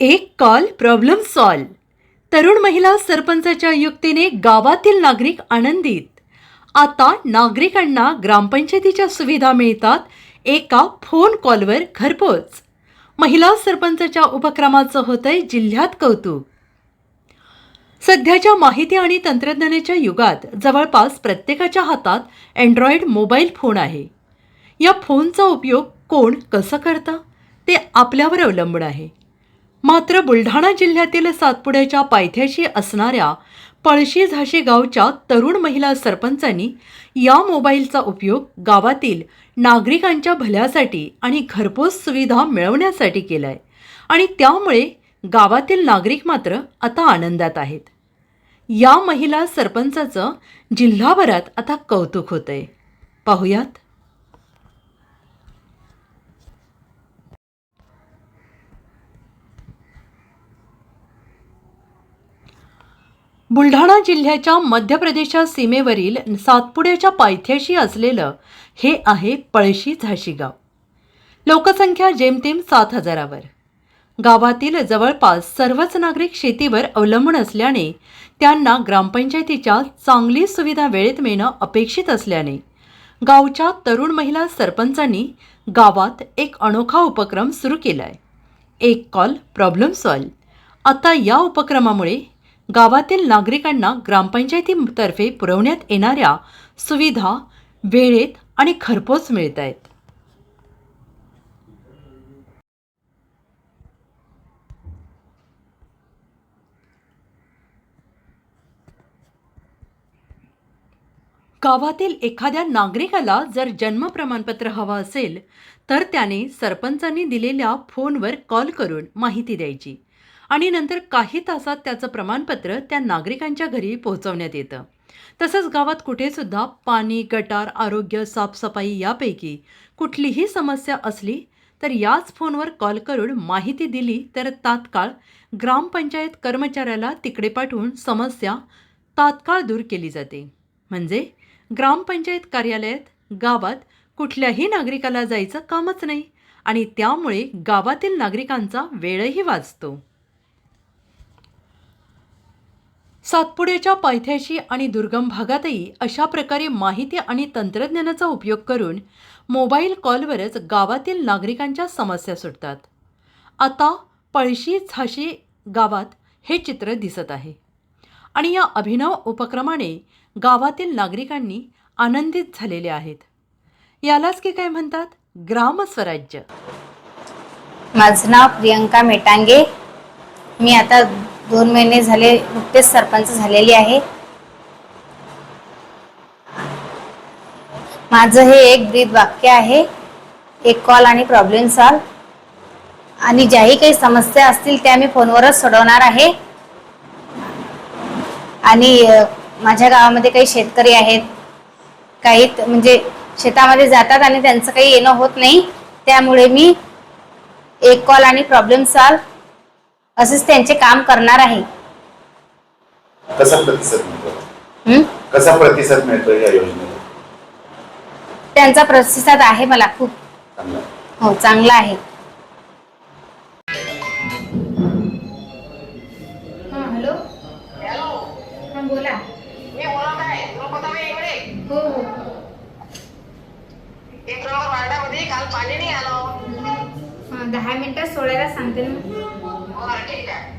एक call problem solve तरुण महिला सरपंचाच्या युक्तीने गावातील नागरिक आनंदित. आता नागरिकांना ग्रामपंचायतीच्या सुविधा मिळतात एका फोन कॉलवर घरपोच. महिला सरपंचाच्या उपक्रमाचं होतंय जिल्ह्यात कौतुक. सध्याच्या माहिती आणि तंत्रज्ञानाच्या युगात जवळपास प्रत्येकाच्या हातात अँड्रॉइड मोबाईल फोन आहे. या फोनचा उपयोग कोण कसं करतं? ते आपल्यावर अवलंबून आहे. मात्र बुलढाणा जिल्ह्यातील सातपुड्याच्या पायथ्याशी असणाऱ्या पळशी झाशी गावच्या तरुण महिला सरपंचांनी या मोबाईलचा उपयोग गावातील नागरिकांच्या भल्यासाठी आणि घरपोच सुविधा मिळवण्यासाठी केला आहे आणि त्यामुळे गावातील नागरिक मात्र आता आनंदात आहेत. या महिला सरपंचाचं जिल्हाभरात आता कौतुक होतंय. पाहुयात बुलढाणा जिल्ह्याच्या मध्य प्रदेशच्या सीमेवरील सातपुड्याच्या पायथ्याशी असलेलं हे आहे पळशी झाशी गाव लोकसंख्या जेमतेम सात हजारावर. गावातील जवळपास सर्वच नागरिक शेतीवर अवलंबून असल्याने त्यांना ग्रामपंचायतीच्या चांगली सुविधा वेळेत मिळणं अपेक्षित असल्याने गावच्या तरुण महिला सरपंचांनी गावात एक अनोखा उपक्रम सुरू केला आहे एक कॉल प्रॉब्लेम सॉल्व आता या उपक्रमामुळे गावातील नागरिकांना ग्रामपंचायतीतर्फे पुरवण्यात येणाऱ्या सुविधा वेळेत आणि खरपोच मिळत आहेत गावातील एखाद्या नागरिकाला जर जन्म प्रमाणपत्र हवं असेल तर त्याने सरपंचांनी दिलेल्या फोनवर कॉल करून माहिती द्यायची. आणि नंतर काही तासात त्याचं प्रमाणपत्र त्या नागरिकांच्या घरी पोहोचवण्यात येतं. तसंच गावात कुठेसुद्धा पाणी गटार आरोग्य साफसफाई यापैकी कुठलीही समस्या असली तर याच फोनवर कॉल करून माहिती दिली तर तात्काळ ग्रामपंचायत कर्मचाऱ्याला तिकडे पाठवून समस्या तात्काळ दूर केली जाते. म्हणजे ग्रामपंचायत कार्यालयात गावात कुठल्याही नागरिकाला जायचं कामच नाही आणि त्यामुळे गावातील नागरिकांचा वेळही वाचतो. सातपुड्याच्या पायथ्याशी आणि दुर्गम भागातही अशा प्रकारे माहिती आणि तंत्रज्ञानाचा उपयोग करून मोबाईल कॉलवरच गावातील नागरिकांच्या समस्या सुटतात. आता पळशी झाशी गावात हे चित्र दिसत आहे. आणि या अभिनव उपक्रमाने गावातील नागरिकांनी आनंदित झालेले आहेत. यालाच की काय म्हणतात? ग्रामस्वराज्य माझं नाव प्रियंका मेटांगे. मी आता दोन महिने झाले नुकतेच सरपंच झालेली आहे. माझं हे एक ब्रीद वाक्य आहे एक कॉल आणि प्रॉब्लेम सॉल्व आणि ज्याही काही समस्या असतील त्या मी फोनवरच सोडवणार आहे. आणि माझ्या गावामध्ये काही शेतकरी आहेत. काही म्हणजे शेतामध्ये जातात आणि त्यांचं काही येणं होत नाही. त्यामुळे मी एक कॉल आणि प्रॉब्लेम सॉल्व असेच त्यांचे काम करणार आहे. कसा प्रतिसाद मिळतो? हं? कसा प्रतिसाद मिळतो या योजनेला त्यांचा प्रतिसाद आहे मला खूप. चांगला. हो चांगला आहे. हॅलो? हा बोला. मी बोलत आहे द्रौपदाबाई इंगळे हो हो. एक नंबर वार्डामध्ये काल पाणी नाही आलं. दहा मिनिटात सोडायला सांगते ना. All right, take care.